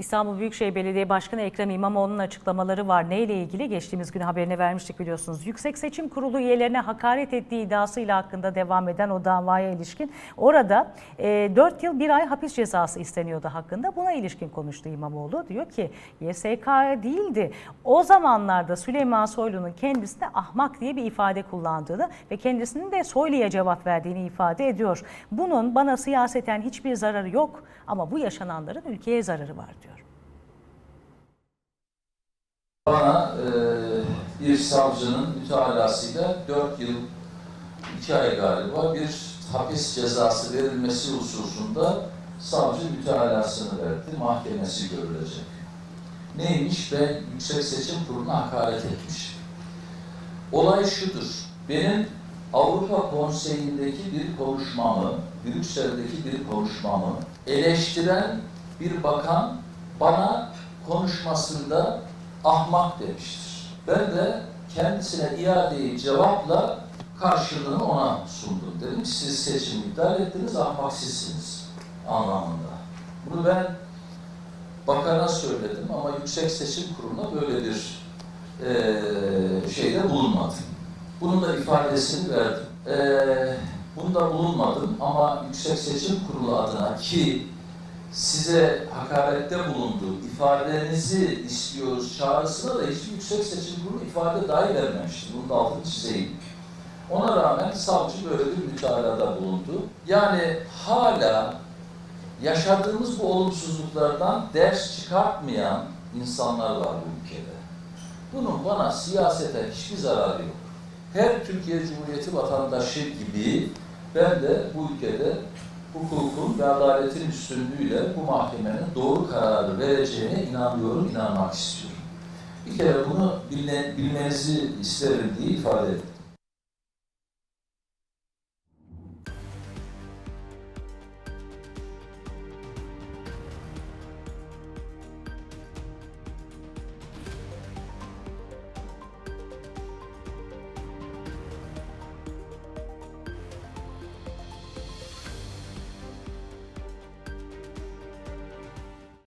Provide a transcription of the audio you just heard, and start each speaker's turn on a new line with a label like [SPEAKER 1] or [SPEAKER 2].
[SPEAKER 1] İstanbul Büyükşehir Belediye Başkanı Ekrem İmamoğlu'nun açıklamaları var. Neyle ilgili? Geçtiğimiz gün haberini vermiştik biliyorsunuz. Yüksek Seçim Kurulu üyelerine hakaret ettiği iddiasıyla hakkında devam eden o davaya ilişkin. Orada e, 4 yıl 1 ay hapis cezası isteniyordu hakkında. Buna ilişkin konuştu İmamoğlu. Diyor ki YSK değildi. O zamanlarda Süleyman Soylu'nun kendisine ahmak diye bir ifade kullandığını ve kendisinin de Soylu'ya cevap verdiğini ifade ediyor. Bunun bana siyaseten hiçbir zararı yok ama bu yaşananların ülkeye zararı var.
[SPEAKER 2] Bana e, bir savcının mütalasıyla 4 yıl 2 ay galiba bir hapis cezası verilmesi hususunda savcı mütalasını verdi. Mahkemesi görülecek. Neymiş? Ben Yüksek Seçim Kurulu'na hakaret etmiş. Olay şudur. Benim Avrupa Konseyi'ndeki bir konuşmamı, Brüksel'deki bir konuşmamı eleştiren bir bakan bana konuşmasında ahmak demiştir. Ben de kendisine iadeyi cevapla karşılığını ona sundum. Dedim ki siz seçimi iptal ettiniz, ahmak sizsiniz anlamında. Bunu ben bakana söyledim ama Yüksek Seçim Kurulu'na böyle bir eee şeyde bulunmadım. Bunun da ifadesini verdim. Eee bunda bulunmadım ama Yüksek Seçim Kurulu adına ki size hakarette bulundu, ifadenizi istiyoruz çağrısına da hiçbir Yüksek Seçim Kurulu ifade dahi vermemişti. Bunu da altını çizeyim. Ona rağmen savcı böyle bir mütalada bulundu. Yani hala yaşadığımız bu olumsuzluklardan ders çıkartmayan insanlar var bu ülkede. Bunun bana siyasete hiçbir zararı yok. Her Türkiye Cumhuriyeti vatandaşı gibi ben de bu ülkede hukukun ve adaletin üstünlüğüyle bu mahkemenin doğru kararı vereceğine inanıyorum, inanmak istiyorum. Bir kere bunu bilme, bilmenizi isterim diye ifade ettim.